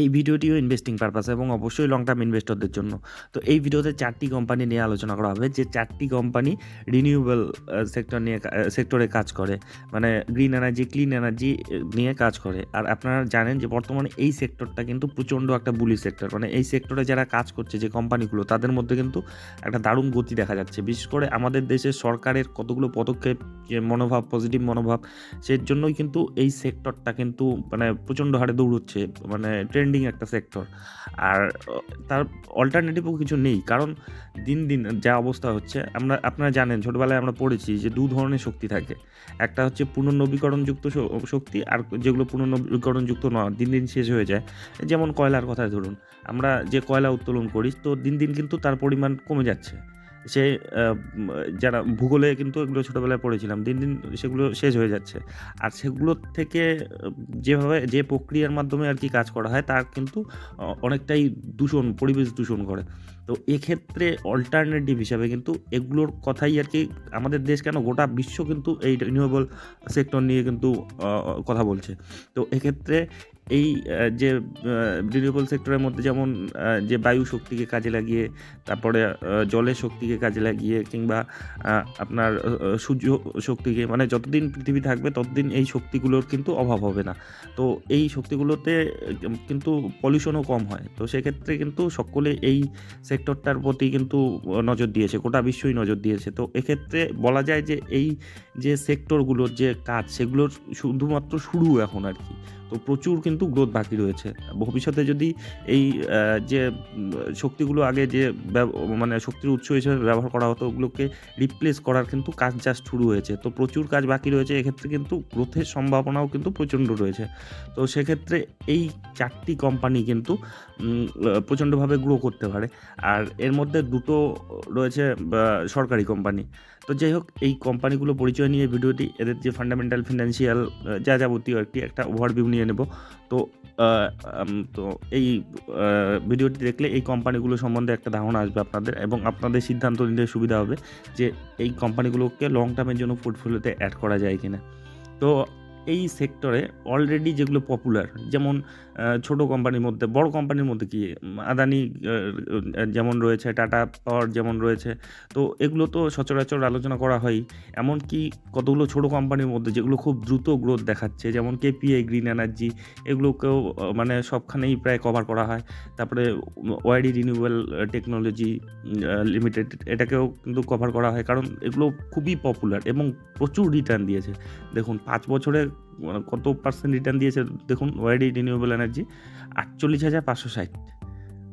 এই ভিডিওটিও investing purpose এবং অবশ্যই লং টার্ম ইনভেস্টরদের জন্য। তো এই ভিডিওতে চারটি কোম্পানি নিয়ে আলোচনা করা হবে। যে চারটি কোম্পানি রিনিউয়েবল সেক্টর নিয়ে সেক্টরে কাজ করে মানে গ্রিন এনার্জি ক্লিন এনার্জি নিয়ে কাজ করে। আর আপনারা জানেন যে বর্তমানে এই সেক্টরটা কিন্তু প্রচণ্ড একটা বুলি সেক্টর মানে এই সেক্টরে যারা কাজ করছে, যে কোম্পানিগুলো তাদের মধ্যে কিন্তু একটা দারুণ গতি দেখা যাচ্ছে। বিশেষ করে আমাদের দেশের সরকারের কতগুলো পদক্ষেপ, যে মনোভাব পজিটিভ মনোভাব সেই জন্যই কিন্তু এই সেক্টরটা কিন্তু মানে প্রচণ্ড হারে দৌড়চ্ছে। মানে ট্রেন্ডিং একটা সেক্টর আর তার অল্টারনেটিভও কিছু নেই। কারণ দিন দিন যা অবস্থা হচ্ছে, আমরা, আপনারা জানেন, ছোটোবেলায় আমরা পড়েছি যে দু ধরনের শক্তি থাকে। একটা হচ্ছে পুনর্নবীকরণযুক্ত শক্তি আর যেগুলো পুনর্নবীকরণযুক্ত নয়, দিন দিন শেষ হয়ে যায়। যেমন কয়লার কথায় ধরুন, আমরা যে কয়লা উত্তোলন করি, তো দিন দিন কিন্তু তার পরিমাণ কমে যাচ্ছে। সে যারা ভূগোলে কিন্তু এগুলো ছোটোবেলায় পড়েছিলাম, দিন দিন সেগুলো শেষ হয়ে যাচ্ছে। আর সেগুলোর থেকে, যেভাবে যে প্রক্রিয়ার মাধ্যমে আর কি কাজ করা হয়, তার কিন্তু অনেকটাই দূষণ, পরিবেশ দূষণ করে। তো এক্ষেত্রে অল্টারনেটিভ হিসাবে কিন্তু এগুলোর কথাই আর কি আমাদের দেশ কেন, গোটা বিশ্ব কিন্তু এই রিনিউয়েবল সেক্টর নিয়ে কিন্তু কথা বলছে। তো এক্ষেত্রে এই যে রিনিউয়েবল সেক্টরের মধ্যে যেমন যে বায়ু শক্তিকে কাজে লাগিয়ে, তারপরে জলের শক্তিকে কাজে লাগিয়ে, কিংবা আপনার সূর্য শক্তিকে মানে যতদিন পৃথিবী থাকবে, ততদিন এই শক্তিগুলোর কিন্তু অভাব হবে না। তো এই শক্তিগুলোতে, কিন্তু পলিউশনও কম হয়। তো সেক্ষেত্রে কিন্তু সকলে এই সেক্টরটার প্রতি কিন্তু নজর দিয়েছে, গোটা বিশ্বই নজর দিয়েছে। তো এক্ষেত্রে বলা যায় যে, এই যে সেক্টরগুলোর যে কাজ, সেগুলোর শুধুমাত্র শুরু এখন আর কি। তো প্রচুর কিন্তু গ্রোথ বাকি রয়েছে। ভবিষ্যতে যদি এই যে শক্তিগুলো আগে যে মানে শক্তির উৎস হিসেবে ব্যবহার করা হতো, ওগুলোকে রিপ্লেস করার কিন্তু কাজ জাস্ট শুরু হয়েছে। তো প্রচুর কাজ বাকি রয়েছে, এক্ষেত্রে কিন্তু গ্রোথের সম্ভাবনাও কিন্তু প্রচণ্ড রয়েছে। তো সেক্ষেত্রে এই চারটি কোম্পানি কিন্তু প্রচণ্ডভাবে গ্রো করতে পারে। আর এর মধ্যে দুটো রয়েছে সরকারি কোম্পানি তো যাই হোক, এই কোম্পানিগুলো পরিচয় নিয়ে ভিডিওটি, এদের যে ফান্ডামেন্টাল ফিনান্সিয়াল যা যাবতীয় একটি, একটা ওভারভিউ নিয়ে নেব। তো তো এই ভিডিওটি দেখলে এই কোম্পানিগুলো সম্বন্ধে একটা ধারণা আসবে আপনাদের এবং আপনাদের সিদ্ধান্ত নিতে সুবিধা হবে যে এই কোম্পানিগুলোকে লং টার্মের জন্য পোর্টফোলিওতে অ্যাড করা যায় কিনা। তো এই সেক্টরে অলরেডি যেগুলো পপুলার যেমন ছোট কোম্পানির মধ্যে, বড় কোম্পানির মধ্যে কি আদানি যেমন রয়েছে টাটা পাওয়ার যেমন রয়েছে, তো এগুলো তো সচরাচর আলোচনা করা হয়। এমনকি কতগুলো ছোট কোম্পানির মধ্যে যেগুলো খুব দ্রুত গ্রোথ দেখাচ্ছে, যেমন কেপিআই গ্রিন এনার্জি এগুলোকেও মানে সবখানেই প্রায় কভার করা হয়। তারপরে ওয়াইডি রিনিউয়েবল টেকনোলজি লিমিটেড এটাকেও কিন্তু কভার করা হয়, কারণ এগুলো খুবই পপুলার এবং প্রচুর রিটার্ন দিয়েছে। দেখুন, পাঁচ বছরে মানে কত পার্সেন্ট রিটার্ন দিয়েছে? দেখুন ওয়াইডি রিনিউয়েবল এনার্জি আটচল্লিশ হাজার পাঁচশো ষাট।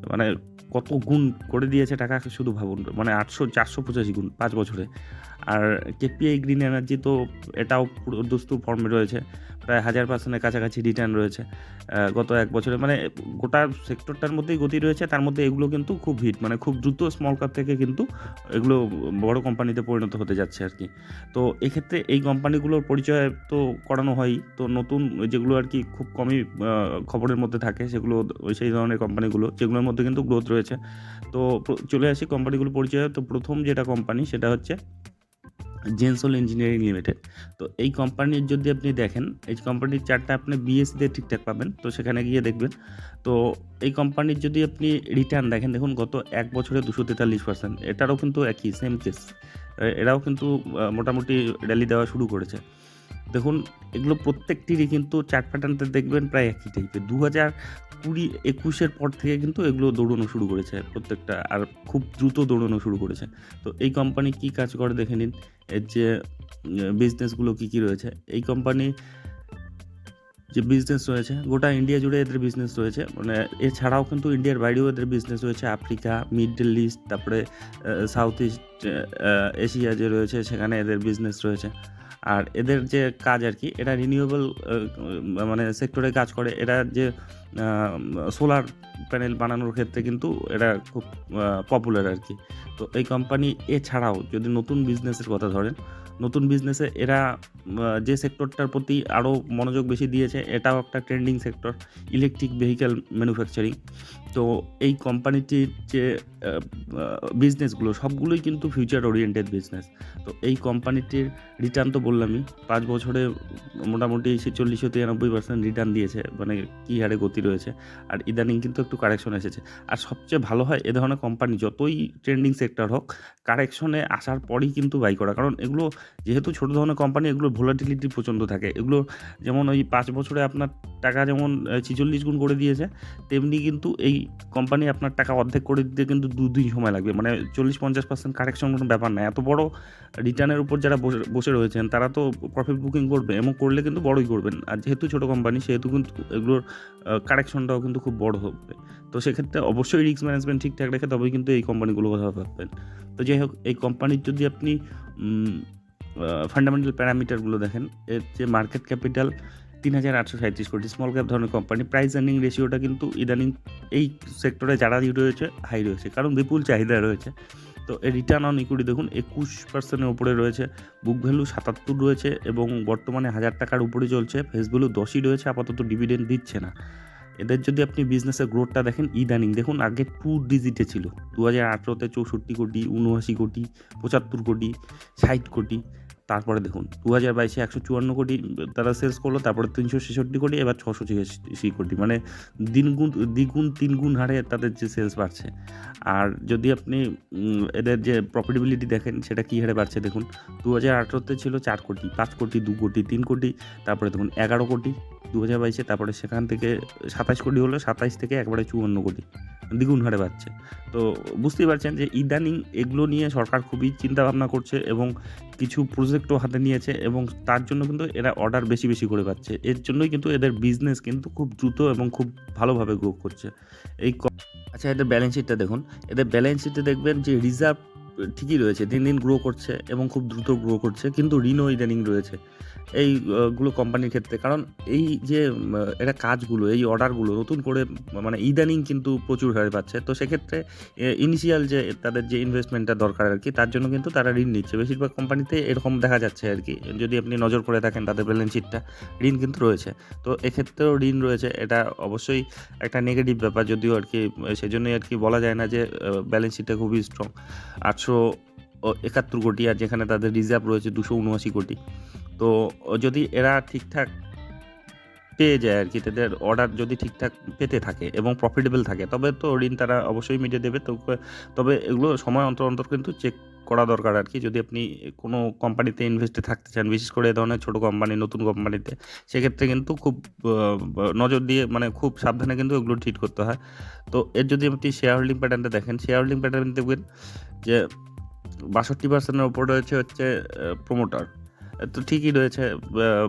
মানে কত গুণ করে দিয়েছে টাকা শুধু ভাবুন। মানে আটশো, চারশো পঁচাশি গুণ পাঁচ বছরে। আর কেপিআই গ্রিন এনার্জি তো এটাও দুস্তু ফর্মে রয়েছে। প্রায় হাজার পার্সেন্টের কাছাকাছি রিটার্ন রয়েছে গত এক বছরে। মানে গোটা সেক্টরটার মধ্যেই গতি রয়েছে, তার মধ্যে এগুলো কিন্তু খুব হিট মানে খুব দ্রুত স্মল কাপ থেকে কিন্তু এগুলো বড় কোম্পানিতে পরিণত হতে যাচ্ছে আর কি। তো এক্ষেত্রে এই কোম্পানিগুলোর পরিচয় তো করানো হয় তো নতুন যেগুলো আর কি খুব কমই খবরের মধ্যে থাকে, সেগুলো সেই ধরনের কোম্পানিগুলো যেগুলোর মধ্যে কিন্তু গ্রোথ রয়েছে। তো চলে আসি কোম্পানিগুলো পরিচয়, তো প্রথম যেটা কোম্পানি সেটা হচ্ছে জেনসোল ইঞ্জিনিয়ারিং লিমিটেড। তো এই কোম্পানির যদি আপনি দেখেন, এই কোম্পানির চারটা আপনি বিএসসিতে ঠিকঠাক পাবেন। তো সেখানে গিয়ে দেখবেন, তো এই কোম্পানির যদি আপনি রিটার্ন দেখেন, দেখুন গত এক বছরে দুশো তেতাল্লিশ পার্সেন্ট এটারও কিন্তু একই সেম কেস এরাও কিন্তু মোটামুটি র্যালি দেওয়া শুরু করেছে। দেখুন, এগুলো প্রত্যেকটিরই কিন্তু চার্ট প্যাটার্নতে দেখবেন প্রায় একই টাইপের দু হাজার কুড়ি একুশের পর থেকে কিন্তু এগুলো দৌড়ানো শুরু করেছে প্রত্যেকটা, আর খুব দ্রুত দৌড়ানো শুরু করেছে। তো এই কোম্পানি কি কাজ করে দেখে নিন। এর যে বিজনেসগুলো কী কী রয়েছে, এই কোম্পানি যে বিজনেস রয়েছে, গোটা ইন্ডিয়া জুড়ে এদের বিজনেস রয়েছে। মানে এছাড়াও কিন্তু ইন্ডিয়ার বাইরেও এদের বিজনেস রয়েছে। আফ্রিকা মিডল ইস্ট তারপরে সাউথ ইস্ট এশিয়া যে রয়েছে, সেখানে এদের বিজনেস রয়েছে। আর এদের যে কাজ আর কি, এটা রিনিউয়েবল মানে সেক্টরে কাজ করে। এরা যে সোলার প্যানেল বানানোর ক্ষেত্রে কিন্তু এটা খুব পপুলার আর কি। তো এই কোম্পানি এছাড়াও যদি নতুন বিজনেসের কথা ধরেন, নতুন বিজনেসে এরা যে সেক্টরটার প্রতি আরও মনোযোগ বেশি দিয়েছে, এটাও একটা trending sector electric vehicle manufacturing তো এই কোম্পানিটির যে বিজনেসগুলো সবগুলোই কিন্তু ফিউচার ওরিয়েন্টেড বিজনেস তো এই কোম্পানিটির রিটার্ন তো বললামই, পাঁচ বছরে মোটামুটি ছেচল্লিশশো তিরানব্বই পার্সেন্ট রিটার্ন দিয়েছে মানে কী হারে গতি রয়েছে। আর ইদানিং কিন্তু একটু কারেকশন এসেছে। আর সবচেয়ে ভালো হয় এ ধরনের কোম্পানি যতই ট্রেন্ডিং সেক্টর হোক কারেকশনে আসার পরই কিন্তু বাই করা। কারণ এগুলো যেহেতু ছোটো ধরনের কোম্পানি এগুলো ভোলাটিলিটি প্রচণ্ড থাকে। এগুলো যেমন ওই পাঁচ বছরে আপনার টাকা যেমন ছিচল্লিশ গুণ করে দিয়েছে, তেমনি কিন্তু এই কোম্পানি আপনার টাকা অর্ধেক করে দিতে কিন্তু দু দিন সময় লাগবে। মানে চল্লিশ পঞ্চাশ পার্সেন্ট কারেকশন কোনো ব্যাপার না। এত বড় রিটার্নের উপর যারা বসে বসে রয়েছেন, তারা তো প্রফিট বুকিং করবে এবং করলে কিন্তু বড়ই করবেন। আর যেহেতু ছোটো কোম্পানি সেহেতু কিন্তু এগুলোর কারেকশনটাও কিন্তু খুব বড় হবে। তো সেক্ষেত্রে অবশ্যই রিস্ক ম্যানেজমেন্ট ঠিকঠাক রেখে তবেই কিন্তু এই কোম্পানিগুলো কথা ভাববেন। তো যাই হোক, এই কোম্পানির যদি আপনি ফান্ডামেন্টাল প্যারামিটারগুলো দেখেন, এর যে মার্কেট ক্যাপিটাল তিন হাজার আটশো সাঁত্রিশ কোটি স্মল ক্যাপ ধরনের কোম্পানি প্রাইস আর্নিং রেশিওটা কিন্তু ইদানিং এই সেক্টরে যারা রয়েছে হাই রয়েছে। কারণ বিপুল চাহিদা রয়েছে। তো রিটার্ন অন ইকুইটি দেখুন, একুশ পার্সেন্টের উপরে রয়েছে বুক ভ্যালু সাতাত্তর রয়েছে এবং বর্তমানে হাজার টাকার উপরে চলছে ফেস ভ্যালু দশই রয়েছে, আপাতত ডিভিডেন্ড দিচ্ছে না। এদের যদি আপনি বিজনেসের গ্রোথটা দেখেন, ইদানিং দেখুন আগে টু ডিজিটে ছিল দু হাজার আঠেরোতে চৌষট্টি কোটি উনআশি কোটি, পঁচাত্তর কোটি, ষাট কোটি। তারপরে দেখুন দু হাজার বাইশে একশো চুয়ান্ন কোটি তারা সেলস করল, তারপরে তিনশো ছেষট্টি কোটি, এবার ছশো ছিয়াশি কোটি। মানে দিনগুণ দ্বিগুণ, তিনগুণ হারে তাদের যে সেলস বাড়ছে। আর যদি আপনি এদের যে প্রফিটেবিলিটি দেখেন, সেটা কী হারে বাড়ছে দেখুন দু হাজার আঠেরোতে ছিল চার কোটি, পাঁচ কোটি, দু কোটি, তিন কোটি, তারপরে দেখুন, এগারো কোটি দু হাজার বাইশে, তারপরে সেখান থেকে সাতাশ কোটি হলো সাতাইশ থেকে একবারে চুয়ান্ন কোটি, দ্বিগুণ হারে বাড়ছে। তো বুঝতেই পারছেন যে ইদানিং এগুলো নিয়ে সরকার খুবই চিন্তা ভাবনা করছে এবং কিছু প্রজেক্টও হাতে নিয়েছে এবং তার জন্য কিন্তু এরা অর্ডার বেশি বেশি করে পাচ্ছে। এর জন্যই কিন্তু এদের বিজনেস কিন্তু খুব দ্রুত এবং খুব ভালোভাবে গ্রো করছে। এই আচ্ছা এদের ব্যালেন্স শিটটা দেখুন। এদের ব্যালেন্স শিটে দেখবেন যে রিজার্ভ ঠিকই রয়েছে, দিন দিন গ্রো করছে এবং খুব দ্রুত গ্রো করছে, কিন্তু ঋণও ইদানিং রয়েছে। এইগুলো কোম্পানির ক্ষেত্রে। কারণ এই যে এটা কাজগুলো, এই অর্ডারগুলো নতুন করে মানে ইদানিং কিন্তু প্রচুর হারে পাচ্ছে তো সেক্ষেত্রে ইনিশিয়াল যে, তাদের যে ইনভেস্টমেন্টটা দরকার আর কি, তার জন্য কিন্তু তারা ঋণ নিচ্ছে। বেশিরভাগ কোম্পানিতে এরকম দেখা যাচ্ছে আর কি। যদি আপনি নজর করে থাকেন তাদের ব্যালেন্স শিটটা ঋণ কিন্তু রয়েছে। তো এক্ষেত্রেও ঋণ রয়েছে। এটা অবশ্যই একটা নেগেটিভ ব্যাপার। যদিও আর কি, সেজন্যই আর কি বলা যায় না যে ব্যালেন্স শিটটা খুবই স্ট্রং আটশো একাত্তর কোটি আর যেখানে তাদের রিজার্ভ রয়েছে, দুশো উনআশি কোটি। তো যদি এরা ঠিকঠাক পেয়ে যায় আর কি, তাদের অর্ডার যদি ঠিকঠাক পেতে থাকে এবং প্রফিটেবল থাকে, তবে তো ঋণ তারা অবশ্যই মিটিয়ে দেবে। তো তবে এগুলো সময় অন্তর অন্তর কিন্তু চেক করা দরকার আর কি। যদি আপনি কোনো কোম্পানিতে ইনভেস্টে থাকতে চান, বিশেষ করে এ ধরনের ছোটো কোম্পানি নতুন কোম্পানিতে সেক্ষেত্রে কিন্তু খুব নজর দিয়ে মানে খুব সাবধানে কিন্তু এগুলো ট্রিট করতে হয়। তো এর যদি আপনি শেয়ার হোল্ডিং প্যাটার্নটা দেখেন শেয়ার হোল্ডিং প্যাটার্ন দেখবেন যে বাষট্টি পার্সেন্টের ওপর রয়েছে হচ্ছে প্রোমোটার তো ঠিকই রয়েছে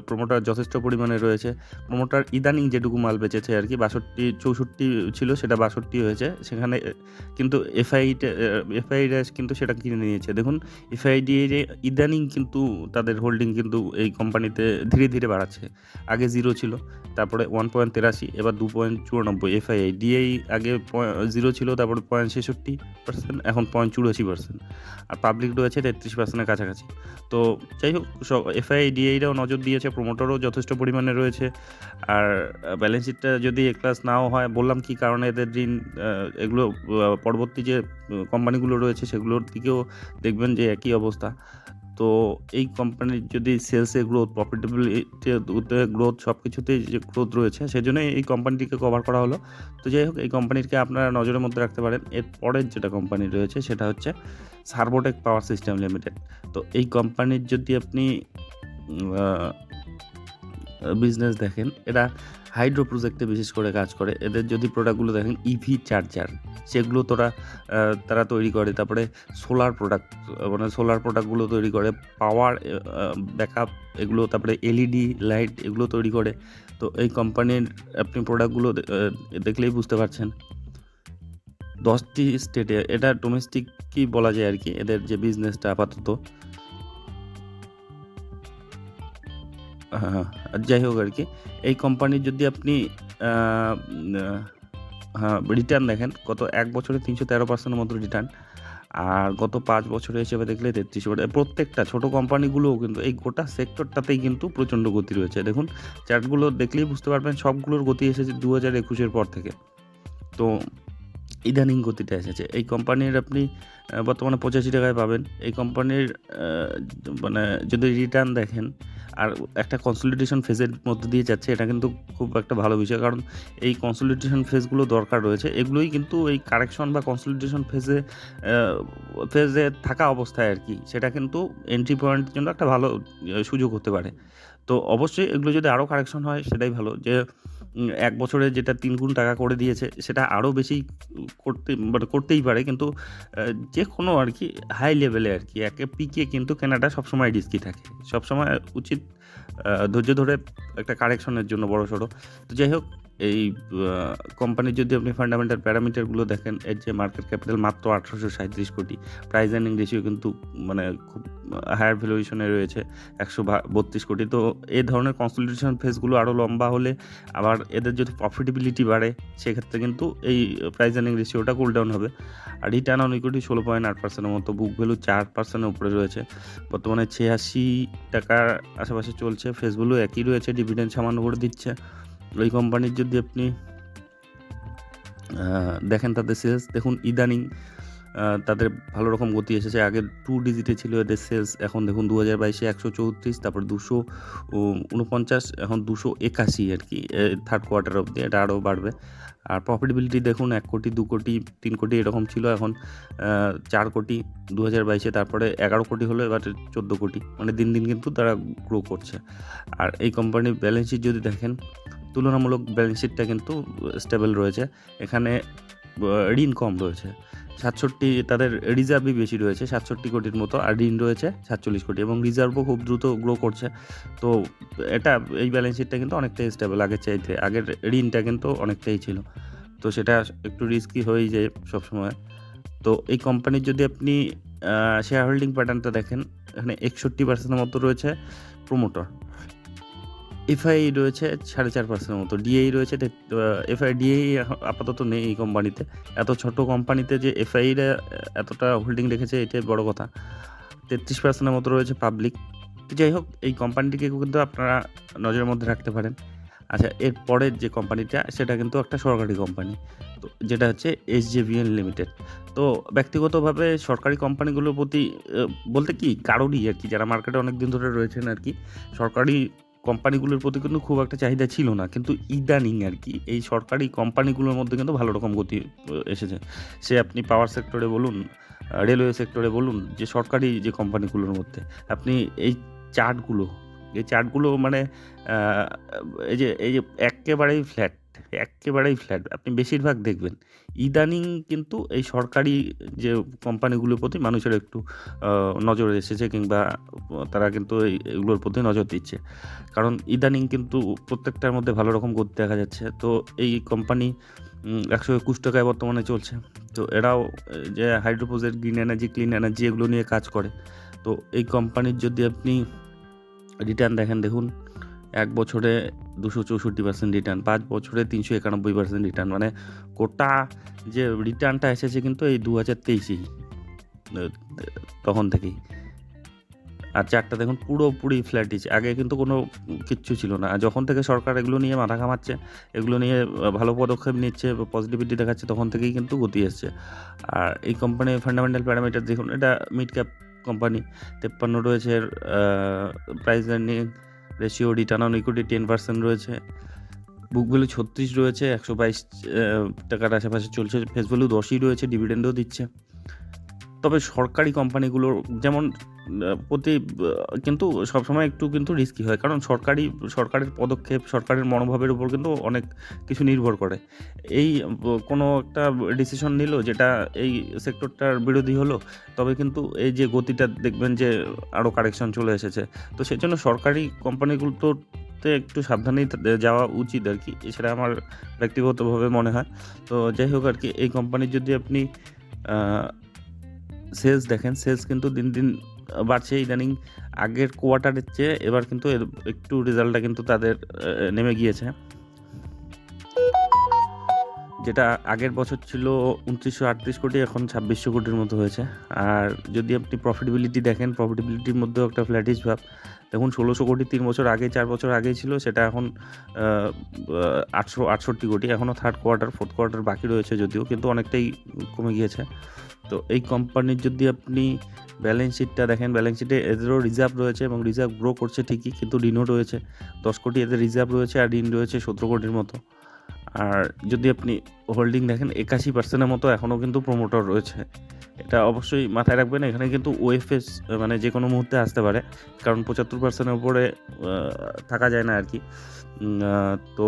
প্রোমোটার যথেষ্ট পরিমাণে রয়েছে। প্রোমোটার ইদানিং যেটুকু মাল বেচেছে আর কি, বাষট্টি, চৌষট্টি ছিল, সেটা বাষট্টি হয়েছে। সেখানে, কিন্তু এফআইটা এফআইরা কিন্তু সেটা কিনে নিয়েছে। দেখুন এফআইডি ইদানিং কিন্তু তাদের হোল্ডিং কিন্তু এই কোম্পানিতে ধীরে ধীরে বাড়াচ্ছে। আগে জিরো ছিল, তারপরে ওয়ান পয়েন্ট তেরাশি, এবার দু পয়েন্ট চুরানব্বই এফআইআই ডিআই আগে জিরো ছিল, তারপরে পয়েন্ট ছেষট্টি পার্সেন্ট এখন পয়েন্ট চুরাশি পার্সেন্ট আর পাবলিক রয়েছে তেত্রিশ পার্সেন্টের কাছাকাছি। তো যাই হোক, সব এফআই ডিআইরাও নজর দিয়েছে প্রোমোটারও যথেষ্ট পরিমাণে রয়েছে। আর ব্যালেন্স শিটটা যদি এ ক্লাস নাও হয়, বললাম কি কারণে এদের ঋণ এগুলো পরবর্তী যে কোম্পানিগুলো রয়েছে, সেগুলোর দিকেও দেখবেন যে একই অবস্থা। তো এই কোম্পানির যদি সেলসে গ্রোথ প্রফিটেবিলিটি গ্রোথ সব কিছুতেই যে গ্রোথ রয়েছে, সেজন্যই এই কোম্পানিটিকে কভার করা হলো। তো যাই হোক, এই কোম্পানিকে আপনারা নজরের মধ্যে রাখতে পারেন। এর পরের যেটা কোম্পানি রয়েছে, সেটা হচ্ছে সার্বোটেক পাওয়ার সিস্টেম লিমিটেড তো এই কোম্পানির যদি আপনি বিজনেস দেখেন, এরা হাইড্রো প্রজেক্টে বিশেষ করে কাজ করে। এদের যদি প্রোডাক্টগুলো দেখেন ইভি চার্জার সেগুলো তোরা তারা তৈরি করে। তারপরে সোলার প্রোডাক্ট মানে সোলার প্রোডাক্টগুলো তৈরি করে পাওয়ার ব্যাকআপ এগুলো, তারপরে এলইডি লাইট এগুলো তৈরি করে। তো এই কোম্পানির আপনি প্রোডাক্টগুলো দেখলেই বুঝতে পারছেন। দশটি স্টেটে এটা ডোমেস্টিক কি বলা যায় আর কি? এদের যে বিজনেসটা আপাতত। হ্যাঁ যাই হোক আর কি। এই কোম্পানির যদি আপনি হ্যাঁ রিটার্ন দেখেন, গত এক বছরে তিনশো তেরো পার্সেন্টের মতো রিটার্ন আর গত পাঁচ বছরে হিসেবে দেখলে তেত্রিশ প্রত্যেকটা ছোট কোম্পানিগুলোও কিন্তু এই গোটা সেক্টরটাতেই কিন্তু প্রচণ্ড গতি রয়েছে। দেখুন চার্টগুলো দেখলেই বুঝতে পারবেন, সবগুলোর গতি এসেছে দু হাজার একুশের পর থেকে। তো ইদানিং গতিতে এসেছে। এই কোম্পানির আপনি বর্তমানে পঁচাশি টাকায় পাবেন। এই কোম্পানির মানে যদি রিটার্ন দেখেন, আর একটা কনসলিডেশন ফেজের মধ্যে দিয়ে যাচ্ছে, এটা কিন্তু খুব একটা ভালো বিষয়। কারণ এই কনসলিডেশন ফেজগুলো দরকার রয়েছে। এগুলোই কিন্তু এই কারেকশন বা কনসলিডেশন ফেজে ফেজে থাকা অবস্থায় আর কি। সেটা কিন্তু এন্ট্রি পয়েন্টের জন্য একটা ভালো সুযোগ হতে পারে। তো অবশ্যই এগুলো যদি আরও কারেকশন হয়, সেটাই ভালো। যে এক বছরে যেটা তিন গুণ টাকা করে দিয়েছে, সেটা আরও বেশি করতে মানে করতেই পারে, কিন্তু যে কোনো আর কি হাই লেভেলে আর কি, একে পিকে কিন্তু কেনাটা সবসময় রিস্কি থাকে। সবসময় উচিত ধৈর্য ধরে একটা কারেকশনের জন্য বড় সড়ো তো যাই হোক এই কোম্পানির যদি আপনি ফান্ডামেন্টাল প্যারামিটারগুলো দেখেন, এর যে মার্কেট ক্যাপিটাল মাত্র আঠারোশো সাঁত্রিশ কোটি। প্রাইস আর্নিং রেশিও কিন্তু মানে খুব হায়ার ভ্যালুয়েশনে রয়েছে, একশো বত্রিশ কোটি। তো এই ধরনের কনসলিডেশন ফেসগুলো আরও লম্বা হলে আবার এদের যদি প্রফিটেবিলিটি বাড়ে, সেক্ষেত্রে কিন্তু এই প্রাইস আর্নিং রেশিওটা কুল ডাউন হবে। আর রিটার্ন অন ইকুইটি ষোলো পয়েন্ট আট পার্সেন্টের মতো বুক ভ্যালু চার পার্সেন্টের উপরে রয়েছে। বর্তমানে ছিয়াশি টাকার আশেপাশে চলছে ফেসগুলো একই রয়েছে ডিভিডেন্ড সামান্য করে দিচ্ছে। ওই কোম্পানির যদি আপনি দেখেন তাদের সেলস দেখুন ইদানিং তাদের ভালো রকম গতি এসেছে। আগে টু ডিজিটে ছিল এদের সেলস এখন দেখুন দু হাজার বাইশে একশো চৌত্রিশ, তারপর দুশো উনপঞ্চাশ এখন দুশো একাশি আর কি থার্ড কোয়ার্টার অবধি। এটা আরও বাড়বে। আর প্রফিটেবিলিটি দেখুন, এক কোটি, দু কোটি, তিন কোটি এরকম ছিল এখন চার কোটি দু হাজার বাইশে, তারপরে এগারো কোটি হলো, এবার চোদ্দ কোটি। মানে দিন দিন কিন্তু তারা গ্রো করছে। আর এই কোম্পানির ব্যালেন্স শিট যদি দেখেন, তুলনামূলক ব্যালেন্স শিটটা কিন্তু স্টেবল রয়েছে। এখানে ঋণ কম রয়েছে। সাতষট্টি তাদের রিজার্ভই বেশি রয়েছে, সাতষট্টি কোটির মতো, আর ঋণ রয়েছে সাতচল্লিশ কোটি এবং রিজার্ভও খুব দ্রুত গ্রো করছে। তো এটা, এই ব্যালেন্স শিটটা কিন্তু অনেকটাই স্টেবল আগের চাইতে, আগের ঋণটা কিন্তু অনেকটাই ছিল। তো সেটা একটু রিস্কি হয়েই যায় সবসময়। তো এই কোম্পানির যদি আপনি শেয়ার হোল্ডিং প্যাটার্নটা দেখেন, এখানে একষট্টি পার্সেন্টের মতো রয়েছে প্রোমোটর এফআই রয়েছে সাড়ে চার পার্সেন্টের মতো। ডিআই রয়েছে এফআই ডিআই আপাতত নেই এই কোম্পানিতে এত ছোট কোম্পানিতে যে এফআইরা এতটা হোল্ডিং রেখেছে এটাই বড় কথা। তেত্রিশ পার্সেন্টের মতো রয়েছে পাবলিক যাই হোক, এই কোম্পানিটিকে কিন্তু আপনারা নজরের মধ্যে রাখতে পারেন। আচ্ছা এর পরের যে কোম্পানিটা সেটা কিন্তু একটা সরকারি কোম্পানি তো যেটা হচ্ছে এস লিমিটেড তো ব্যক্তিগতভাবে সরকারি কোম্পানিগুলোর প্রতি বলতে কি কারোরই আর কি, যারা মার্কেটে অনেক দিন ধরে রয়েছেন আর কি, সরকারি কোম্পানিগুলোর প্রতি কিন্তু খুব একটা চাহিদা ছিল না। কিন্তু ইদানিং আর কি এই সরকারি কোম্পানিগুলোর মধ্যে কিন্তু ভালো রকম গতি এসেছে। সে আপনি পাওয়ার সেক্টরে বলুন রেলওয়ে সেক্টরে বলুন, যে সরকারি যে কোম্পানিগুলোর মধ্যে, আপনি এই চার্টগুলো এই চার্টগুলো মানে এই যে এই যে একেবারেই ফ্ল্যাট একেবারেই ফ্ল্যাট আপনি বেশিরভাগ দেখবেন, ইদানিং কিন্তু এই সরকারি যে কোম্পানিগুলোর প্রতি মানুষের একটু নজর এসেছে কিংবা তারা কিন্তু এগুলোর প্রতি নজর দিচ্ছে। কারণ ইদানিং কিন্তু প্রত্যেকটার মধ্যে ভালো রকম গতি দেখা যাচ্ছে। তো এই কোম্পানি একশো একুশ টাকায় বর্তমানে চলছে। তো এরাও যে হাইড্রোপোজেট গ্রিন এনার্জি ক্লিন এনার্জি এগুলো নিয়ে কাজ করে। তো এই কোম্পানির যদি আপনি রিটার্ন দেখেন, দেখুন এক বছরে দুশো চৌষট্টি পার্সেন্ট রিটার্ন পাঁচ বছরে তিনশো একানব্বই পার্সেন্ট রিটার্ন মানে গোটা যে রিটার্নটা এসেছে কিন্তু এই দু হাজার তেইশেই তখন থেকেই। আর চারটা দেখুন পুরোপুরি ফ্ল্যাটিস আগে কিন্তু কোনো কিচ্ছু ছিল না। যখন থেকে সরকার এগুলো নিয়ে মাথা ঘামাচ্ছে, এগুলো নিয়ে ভালো পদক্ষেপ নিচ্ছে পজিটিভিটি দেখাচ্ছে, তখন থেকেই কিন্তু গতি এসছে। আর এই কোম্পানির ফান্ডামেন্টাল প্যারামিটার দেখুন, এটা মিড ক্যাপ কোম্পানি তেপ্পান্ন রয়েছে price earning ratio return on equity ten percent রয়েছে। বুক ভ্যালু ছত্রিশ রয়েছে, একশো বাইশ টাকার আশেপাশে চলছে। ফেস ভ্যালু দশই রয়েছে ডিভিডেন্ডও দিচ্ছে। তবে সরকারি কোম্পানিগুলোর যেমন প্রতি, কিন্তু সবসময় একটু কিন্তু রিস্কি হয়। কারণ সরকারি, সরকারের পদক্ষেপ, সরকারের মনোভাবের উপর কিন্তু অনেক কিছু নির্ভর করে। এই, কোনো একটা ডিসিশন নিল যেটা এই সেক্টরটার বিরোধী হলো, তবে কিন্তু এই যে গতিটা দেখবেন যে আরও কারেকশন চলে এসেছে। তো সেই জন্য সরকারি কোম্পানিগুলোতে একটু সাবধানেই যাওয়া উচিত আর কি এছাড়া আমার ব্যক্তিগতভাবে মনে হয়। তো যাই হোক আর কি, এই কোম্পানির যদি আপনি সেলস দেখেন সেলস কিন্তু দিন দিন বাড়ছে ইদানিং আগের কোয়ার্টারের চেয়ে এবার কিন্তু একটু রেজাল্টটা কিন্তু তাদের নেমে গিয়েছে। যেটা আগের বছর ছিল উনত্রিশশো আটত্রিশ কোটি, এখন ছাব্বিশশো কোটির মতো হয়েছে। আর যদি আপনি প্রফিটেবিলিটি দেখেন প্রফিটেবিলিটির মধ্যেও একটা ফ্ল্যাটিস ভাব। দেখুন, ষোলোশো কোটি তিন বছর আগে, চার বছর আগেই ছিল, সেটা এখন আটশো, আটষট্টি কোটি। এখনও থার্ড কোয়ার্টার ফোর্থ কোয়ার্টার বাকি রয়েছে যদিও, কিন্তু অনেকটাই কমে গিয়েছে। তো এই কোম্পানির যদি আপনি ব্যালেন্স শিটটা দেখেন ব্যালেন্স শিটে এদেরও রিজার্ভ রয়েছে এবং রিজার্ভ গ্রো করছে ঠিকই, কিন্তু ঋণও রয়েছে। দশ কোটি এদের রিজার্ভ রয়েছে আর ঋণ রয়েছে সতেরো কোটির মতো। আর যদি আপনি হোল্ডিং দেখেন, একাশি পার্সেন্টের মতো এখনও কিন্তু প্রমোটর রয়েছে। এটা অবশ্যই মাথায় রাখবেন, এখানে কিন্তু ওএফএস মানে যে কোনো মুহূর্তে আসতে পারে। কারণ পঁচাত্তর পার্সেন্টের উপরে থাকা যায় না আর কি তো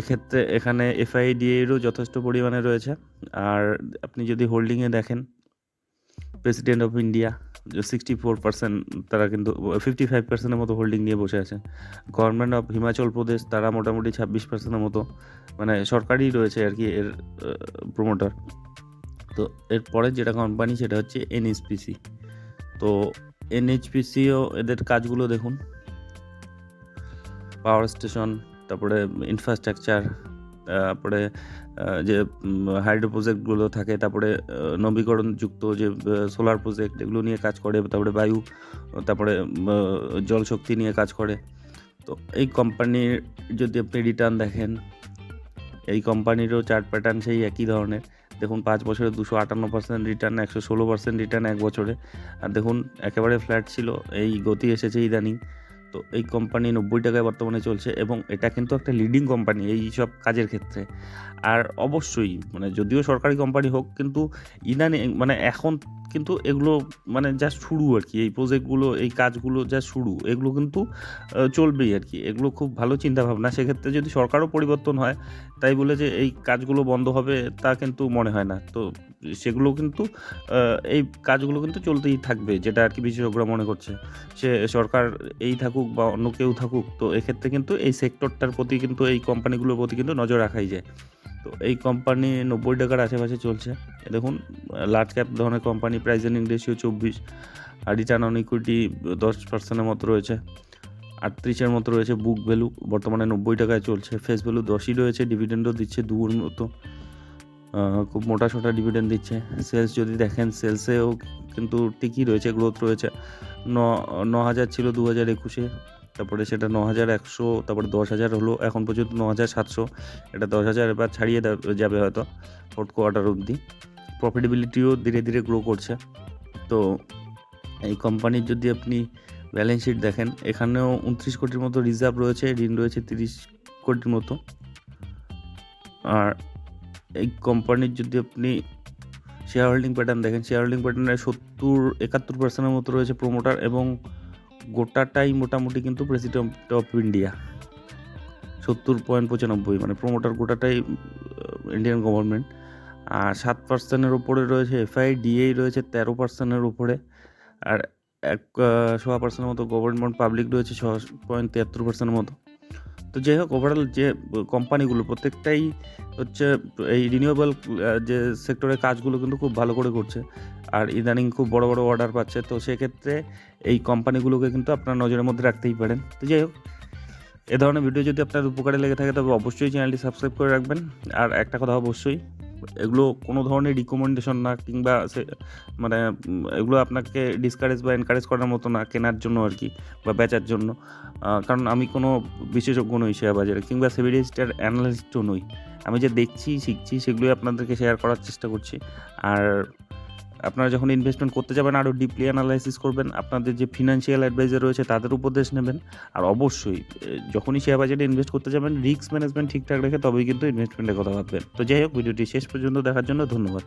এক্ষেত্রে এখানে এফআইডিএরও যথেষ্ট পরিমাণে রয়েছে। আর আপনি যদি হোল্ডিংয়ে দেখেন President of India sixty four percent তারা কিন্তু ফিফটি ফাইভ পার্সেন্টের মতো হোল্ডিং নিয়ে বসে আছে। গভর্নমেন্ট অফ হিমাচল প্রদেশ তারা মোটামুটি ছাব্বিশ পার্সেন্টের মতো মানে সরকারই রয়েছে আর কি এর প্রমোটার তো এরপরে যেটা কোম্পানি সেটা হচ্ছে এনএইচপিসি তো এনএইচপিসিও এদের কাজগুলো দেখুন। পাওয়ার স্টেশন তারপরে ইনফ্রাস্ট্রাকচার তারপরে যে হাইড্রো প্রজেক্টগুলো থাকে, তারপরে নবীকরণযুক্ত যে সোলার প্রজেক্ট এগুলো নিয়ে কাজ করে, তারপরে বায়ু, তারপরে জলশক্তি নিয়ে কাজ করে। তো এই কোম্পানির যদি আপনি রিটার্ন দেখেন, এই কোম্পানিরও চার্ট প্যাটার্ন সেই একই ধরনের। দেখুন, পাঁচ বছরে দুশো আটান্ন পার্সেন্ট রিটার্ন একশো ষোলো পার্সেন্ট রিটার্ন এক বছরে। আর দেখুন, একেবারে ফ্ল্যাট ছিল, এই গতি এসেছে ইদানিং। তো এই কোম্পানি নব্বই টাকায় বর্তমানে চলছে এবং এটা কিন্তু একটা লিডিং কোম্পানি এই সব কাজের ক্ষেত্রে। আর অবশ্যই মানে যদিও সরকারি কোম্পানি হোক, কিন্তু ইদানিং মানে এখন কিন্তু এগুলো মানে যা শুরু আর কি, এই প্রজেক্টগুলো এই কাজগুলো যা শুরু, এগুলো কিন্তু চলবেই আর কি। এগুলো খুব ভালো চিন্তাভাবনা। সেক্ষেত্রে যদি সরকারও পরিবর্তন হয়, তাই বলে যে এই কাজগুলো বন্ধ হবে, তা কিন্তু মনে হয় না। তো সেগুলো কিন্তু এই কাজগুলো কিন্তু চলতেই থাকবে, যেটা আর কি বিশেষজ্ঞরা মনে করছে। সে সরকার এই থাকুক বা অন্য কেউ থাকুক, তো এক্ষেত্রে কিন্তু এই সেক্টরটার প্রতি কিন্তু এই কোম্পানিগুলোর প্রতি কিন্তু নজর রাখাই যায়। তো এই কোম্পানি নব্বই টাকার আশেপাশে চলছে। দেখুন লার্জ ক্যাপ ধরনের কোম্পানি প্রাইস এর্নিং রেশিও চব্বিশ, আর রিটার্ন অন ইকুইটি দশ পার্সেন্টের মতো রয়েছে। আটত্রিশের মতো রয়েছে বুক ভ্যালু বর্তমানে নব্বই টাকায় চলছে। ফেস ভ্যালু দশই রয়েছে ডিভিডেন্ডও দিচ্ছে দুর মতো। খুব মোটা সোটা ডিভিডেন্ড দিচ্ছে। সেলস যদি দেখেন সেলসেও কিন্তু ঠিকই রয়েছে গ্রোথ রয়েছে। ন ন হাজার ছিল দু হাজার একুশে, তারপরে সেটা ন হাজার একশো, তারপরে দশ হাজার হলো, এখন পর্যন্ত ন হাজার সাতশো। এটা দশ হাজার এবার ছাড়িয়ে যাবে হয়তো ফোর্থ কোয়ার্টার অবধি। প্রফিটেবিলিটিও ধীরে ধীরে গ্রো করছে। তো এই কোম্পানির যদি আপনি ব্যালেন্স শিট দেখেন, এখানেও উনত্রিশ কোটির মতো রিজার্ভ রয়েছে, ঋণ রয়েছে তিরিশ কোটির মতো। আর এই কোম্পানির যদি আপনি শেয়ার হোল্ডিং প্যাটার্ন দেখেন শেয়ার হোল্ডিং প্যাটার্নে সত্তর, একাত্তর পার্সেন্টের মতো রয়েছে প্রোমোটার এবং গোটাটাই মোটামুটি কিন্তু প্রেসিডেন্ট অফ ইন্ডিয়া সত্তর পয়েন্ট পঁচানব্বই মানে প্রোমোটার গোটাটাই ইন্ডিয়ান গভর্নমেন্ট আর সাত পার্সেন্টের উপরে রয়েছে এফআই ডিএই রয়েছে তেরো পার্সেন্টের উপরে। আর এক সোয়া পার্সেন্টের মতো গভর্নমেন্ট পাবলিক রয়েছে, ছ পয়েন্ট তিয়াত্তর পার্সেন্টের মতো। তো যাই হোক ওভারঅল যে কোম্পানিগুলো প্রত্যেকটাই হচ্ছে এই রিনিউয়েবল যে সেক্টরের কাজগুলো কিন্তু খুব ভালো করে করছে। আর ইদানিং খুব বড় বড় অর্ডার পাচ্ছে। তো সেক্ষেত্রে এই কোম্পানিগুলোকে কিন্তু আপনার নজরের মধ্যে রাখতেই পারেন। তো যাই হোক, এ ধরনের ভিডিও যদি আপনার উপকারে লেগে থাকে, তবে অবশ্যই চ্যানেলটি সাবস্ক্রাইব করে রাখবেন। আর একটা কথা অবশ্যই এগুলো কোনো ধরনের রিকমেন্ডেশন না কিংবা সে মানে এগুলো আপনাকে ডিসকারেজ বা এনকারেজ করার মতো না, কেনার জন্য আর কি বা বেচার জন্য। কারণ আমি কোনো বিশেষজ্ঞ নই শেয়ার বাজারে কিংবা সেভিডিস্টার অ্যানালিস্টও নই। আমি যে দেখছি, শিখছি, সেগুলোই আপনাদেরকে শেয়ার করার চেষ্টা করছি। আর আপনারা যখন ইনভেস্টমেন্ট করতে যাবেন আরও ডিপলি অ্যানালাইসিস করবেন, আপনাদের যে ফিনান্সিয়াল অ্যাডভাইজার রয়েছে, তাদের উপদেশ নেবেন। আর অবশ্যই যখনই শেয়ার বাজারে ইনভেস্ট করতে যাবেন রিস্ক ম্যানেজমেন্ট ঠিকঠাক রেখে তবেই কিন্তু ইনভেস্টমেন্টের কথা ভাববেন। তো যাই হোক, ভিডিওটি শেষ পর্যন্ত দেখার জন্য ধন্যবাদ।